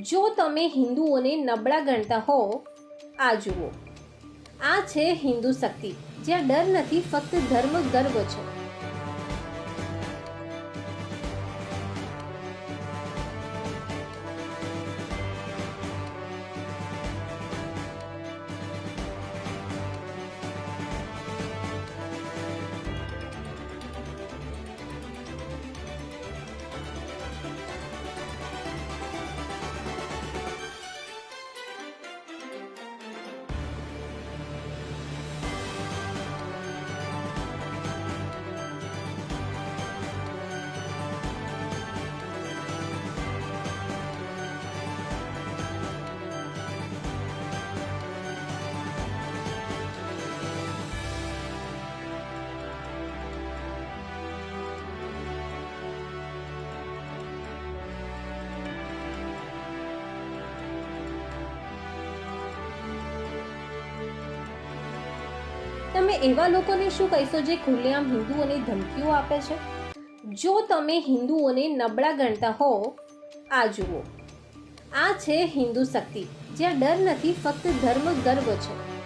જો તમે હિન્દુઓને નબળા ગણતા હો, આ જુઓ. આ છે હિન્દુ શક્તિ. જ્યાં ડર નથી, ફક્ત ધર્મ ગર્વ છે. તમે એવા લોકોને શું કહેશો જે ખુલ્લેઆમ હિન્દુઓને ધમકીઓ આપે છે? જો તમે હિન્દુઓને નબળા ગણતા હો, આ જુઓ. આ છે હિન્દુ શક્તિ. જ્યાં ડર નથી, ફક્ત ધર્મ ગર્વ છે.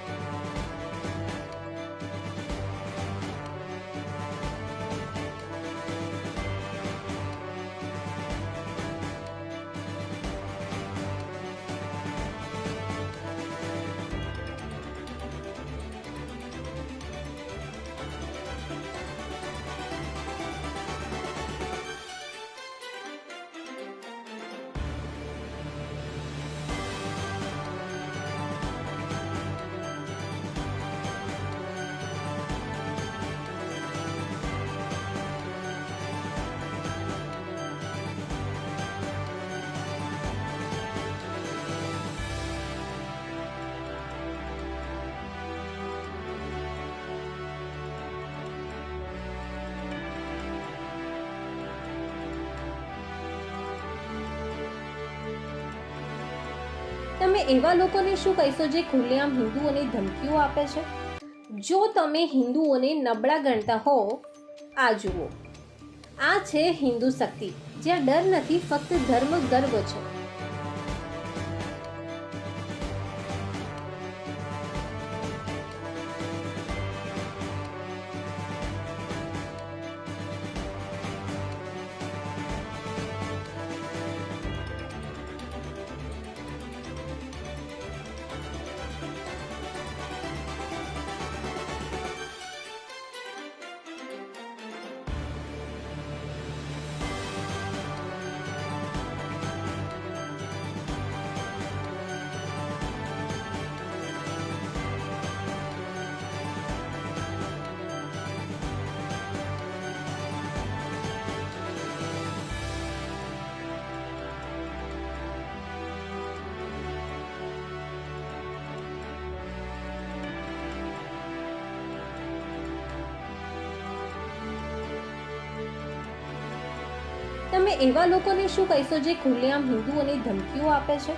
તમે એવા લોકોને શું કહેશો જે ખુલ્લેઆમ હિન્દુઓને ધમકીઓ આપે છે? જો તમે હિન્દુઓને નબળા ગણતા હો, આ જુઓ. આ છે હિન્દુ શક્તિ. જ્યાં ડર નથી, ફક્ત ધર્મ ગર્વ છે. તમે એવા લોકોને શું કહેશો જે ખુલ્લેઆમ હિન્દુઓને ધમકીઓ આપે છે?